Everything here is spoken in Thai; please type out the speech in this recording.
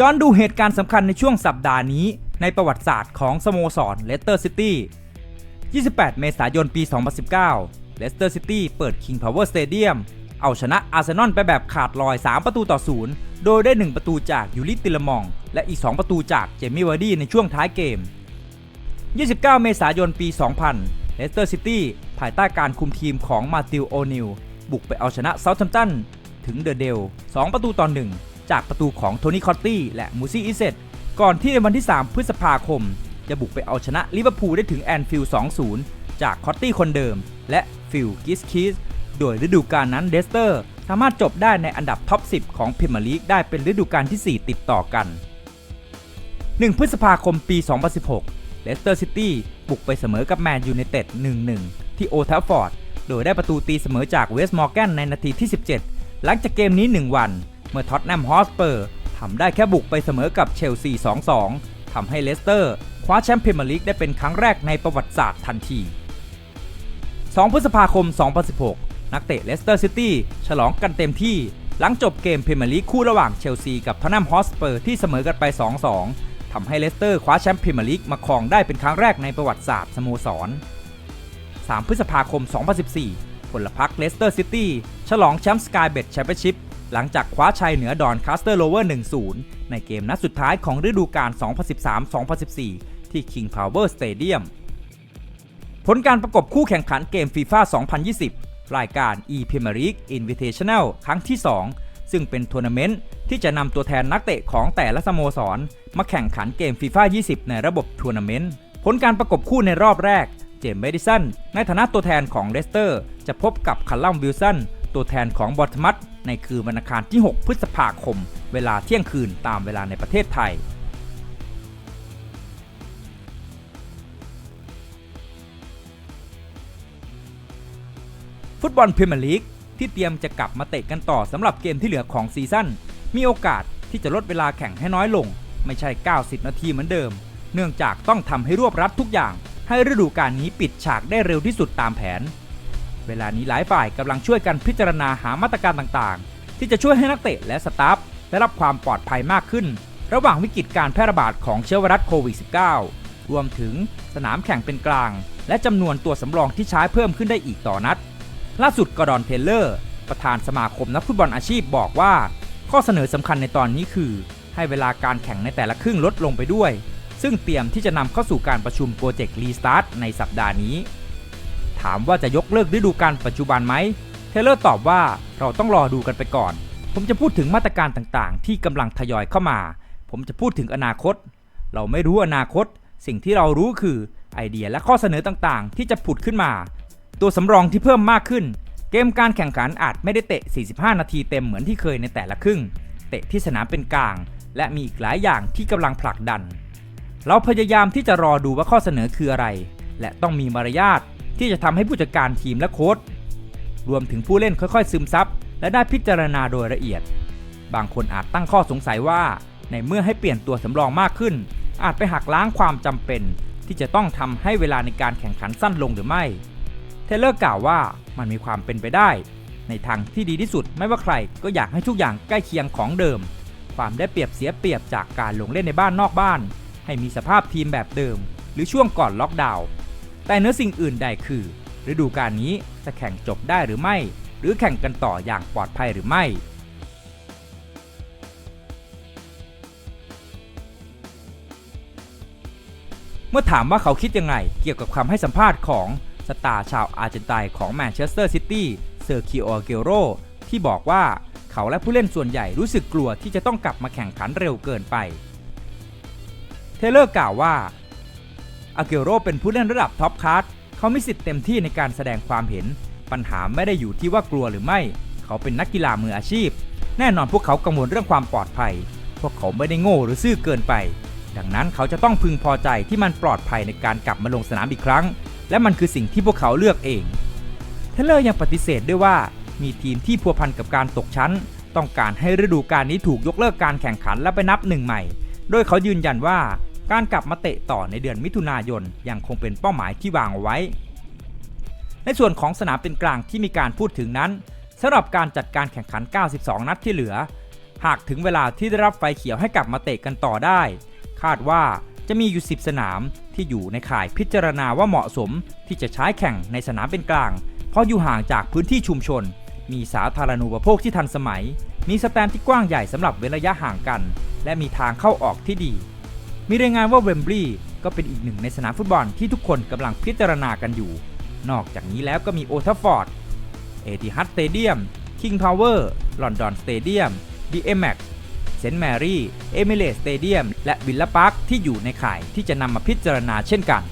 ย้อนดูเหตุการณ์สำคัญในช่วงสัปดาห์นี้ ในประวัติศาสตร์ของสโมสรเลสเตอร์ซิตี้28 เมษายนปี 2019 เลสเตอร์ซิตี้เปิด King Power Stadium เอาชนะอาร์เซนอลไปแบบขาดลอย 3 ประตูต่อ 0 โดยได้ 1 ประตูจากยูริติลมอง และอีก 2 ประตูจากเจมี่วาร์ดี้ในช่วงท้ายเกม 29 เมษายนปี 2000 เลสเตอร์ซิตี้ภายใต้การคุมทีมของมาติวโอนิลบุกไปเอาชนะเซาท์แฮมป์ตันถึงเดอะเดล 2 ประตูต่อ 1 จากประตูของโทนี่คอตตี้และมูซี่อิเซตก่อนที่ในวันที่ 3 พฤษภาคม จะบุกไปเอาชนะลิเวอร์พูลได้ถึงแอนฟิลด์2-0 จากคอตตี้คนเดิม และฟิลกิสคิสโดยฤดูกาลนั้นเดสเตอร์ สามารถจบได้ในอันดับท็อป 10 ของพรีเมียร์ลีกได้เป็นฤดูกาลที่ 4 ติดต่อกัน 1 พฤษภาคมปี 2016 เลสเตอร์ซิตี้บุกไปเสมอกับแมนยูไนเต็ด 1-1 ที่โอทัฟฟอร์ด โดยได้ประตูตีเสมอจากเวสต์มอร์แกนในนาทีที่ 17 หลังจากเกมนี้ 1 วัน เมื่อท็อตแนมฮอสเปอร์ทำได้แค่บุกไปเสมอกับเชลซี 2-2ทำให้เลสเตอร์คว้าแชมป์พรีเมียร์ลีกได้เป็นครั้งแรกในประวัติศาสตร์ทันที 2 พฤษภาคม 2016 นักเตะเลสเตอร์ซิตี้ฉลองกันเต็มที่หลังจบเกมพรีเมียร์ลีกคู่ระหว่างเชลซีกับท็อตแนมฮอสเปอร์ที่เสมอกันไป 2-2ทำให้เลสเตอร์คว้าแชมป์พรีเมียร์ลีกมาครองได้เป็นครั้งแรกในประวัติศาสตร์สโมสร 3 พฤษภาคม 2014 ผลพรรคเลสเตอร์ซิตี้ฉลองแชมป์สกายเบ t แชมเปี้ยนชิพ หลังจากคว้าชัยเหนือดอนคาสเตอร์โลเวอร์ 1-0 ในเกมนัดสุดท้ายของฤดูกาล 2013-2014 ที่ King Power Stadium ผลการประกบคู่แข่งขันเกมฟีฟ่า2020 รายการ e Premier League Invitational ครั้งที่ 2 ซึ่งเป็นทัวร์นาเมนต์ที่จะนำตัวแทนนักเตะของแต่ละสโมสร มาแข่งขันเกมฟีฟ่า20 ในระบบทัวร์นาเมนต์ ผลการประกบคู่ในรอบแรก เจมส์เมดิสันในฐานะตัวแทนของเลสเตอร์ จะพบกับคัลลัมวิลสัน ตัวแทนของบอทมัตในคืนวันอังคารที่ 6 พฤษภาคม เวลาเที่ยงคืนตามเวลาในประเทศไทยฟุตบอลพรีเมียร์ลีกที่เตรียมจะกลับมาเตะกันต่อสำหรับเกมที่เหลือของซีซั่น มีโอกาสที่จะลดเวลาแข่งให้น้อยลง ไม่ใช่ 90 นาทีเหมือนเดิม เนื่องจากต้องทำให้รวบรัดทุกอย่าง ให้ฤดูกาลนี้ปิดฉากได้เร็วที่สุดตามแผน เวลานี้หลายฝ่ายกำลังช่วยกันพิจารณาหามาตรการต่างๆ ที่จะช่วยให้นักเตะและสตาฟได้รับความปลอดภัยมากขึ้น ระหว่างวิกฤตการแพร่ระบาดของเชื้อไวรัสโควิด -19 รวมถึงสนามแข่งเป็นกลาง และจำนวนตัวสำรองที่ใช้เพิ่มขึ้นได้อีกต่อนัด ล่าสุดกอร์ดอนเทเลอร์ ประธานสมาคมนักฟุตบอลอาชีพบอกว่า ข้อเสนอสำคัญในตอนนี้คือ ให้เวลาการแข่งในแต่ละครึ่งลดลงไปด้วย ซึ่งเตรียมที่จะนำเข้าสู่การประชุมโปรเจกต์รีสตาร์ทในสัปดาห์นี้ ถามว่าจะยกเลิกฤดูกาลปัจจุบันไหม เทเลอร์ตอบว่าเราต้องรอดูกันไปก่อน ผมจะพูดถึงมาตรการต่างๆ ที่กำลังทยอยเข้ามา ผมจะพูดถึงอนาคต เราไม่รู้อนาคต สิ่งที่เรารู้คือไอเดียและข้อเสนอต่างๆ ที่จะผุดขึ้นมา ตัวสำรองที่เพิ่มมากขึ้น เกมการแข่งขันอาจไม่ได้เตะ 45 นาทีเต็มเหมือนที่เคยในแต่ละครึ่ง เตะที่สนามเป็นกลาง และมีอีกหลายอย่างที่กำลังผลักดัน เราพยายามที่จะรอดูว่าข้อเสนอคืออะไร และต้องมีมารยาท ที่จะทำให้ผู้จัดการทีมและโค้ชรวมถึงผู้เล่นค่อยๆ ซึมซับและได้พิจารณาโดยละเอียด บางคนอาจตั้งข้อสงสัยว่า ในเมื่อให้เปลี่ยนตัวสำรองมากขึ้น อาจไปหักล้างความจำเป็น ที่จะต้องทำให้เวลาในการแข่งขันสั้นลงหรือไม่ เทเลอร์กล่าวว่ามันมีความเป็นไปได้ ในทางที่ดีที่สุดไม่ว่าใครก็อยากให้ทุกอย่างใกล้เคียงของเดิม ความได้เปรียบเสียเปรียบจากการลงเล่นในบ้านนอกบ้าน ให้มีสภาพทีมแบบเดิม หรือช่วงก่อนล็อกดาวน์ แต่เนื้อสิ่งอื่นใดคือ ฤดูกาลนี้จะแข่งจบได้หรือไม่ หรือแข่งกันต่ออย่างปลอดภัยหรือไม่เมื่อถามว่าเขาคิดยังไงเกี่ยวกับคำให้สัมภาษณ์ของสตาร์ชาวอาร์เจนตินของแมนเชสเตอร์ซิตี้เซอร์คิโอเกโรที่บอกว่าเขาและผู้เล่นส่วนใหญ่รู้สึกกลัวที่จะต้องกลับมาแข่งขันเร็วเกินไป เทเลอร์กล่าวว่า อาเกโรเป็นผู้เล่นระดับท็อปคลาสเขามีสิทธิ์เต็มที่ในการแสดงความเห็น ปัญหาไม่ได้อยู่ที่ว่ากลัวหรือไม่ เขาเป็นนักกีฬามืออาชีพ แน่นอนพวกเขากังวลเรื่องความปลอดภัย พวกเขาไม่ได้โง่หรือซื่อเกินไป ดังนั้นเขาจะต้องพึงพอใจที่มันปลอดภัยในการกลับมาลงสนามอีกครั้ง และมันคือสิ่งที่พวกเขาเลือกเองเทเลอร์ยังปฏิเสธด้วยว่า มีทีมที่พัวพันกับการตกชั้น ต้องการให้ฤดูกาลนี้ถูกยกเลิกการแข่งขันและไปนับหนึ่งใหม่ โดยเขายืนยันว่า การกลับมาเตะต่อในเดือนมิถุนายนยังคงเป็นเป้าหมายที่วางเอาไว้ ในส่วนของสนามเป็นกลางที่มีการพูดถึงนั้นสำหรับการจัดการแข่งขัน 92 นัดที่เหลือ หากถึงเวลาที่ได้รับไฟเขียวให้กลับมาเตะกันต่อได้ คาดว่าจะมีอยู่ 10 สนามที่อยู่ในข่ายพิจารณาว่าเหมาะสมที่จะใช้แข่งในสนามเป็นกลาง เพราะอยู่ห่างจากพื้นที่ชุมชน มีสาธารณูปโภคที่ทันสมัย มีสแตนที่กว้างใหญ่สำหรับเว้นระยะห่างกัน และมีทางเข้าออกที่ดี มีรายงานว่าเวมบลีย์ก็เป็นอีกหนึ่งในสนามฟุตบอลที่ทุกคนกำลังพิจารณากันอยู่ นอกจากนี้แล้วก็มีโอทัฟฟอร์ด เอติฮัตสเตเดียม คิงพาวเวอร์ ลอนดอนสเตเดียม BMX เซนต์แมรี่ เอมิเรสสเตเดียม และวิลล่าพาร์คที่อยู่ในข่ายที่จะนำมาพิจารณาเช่นกัน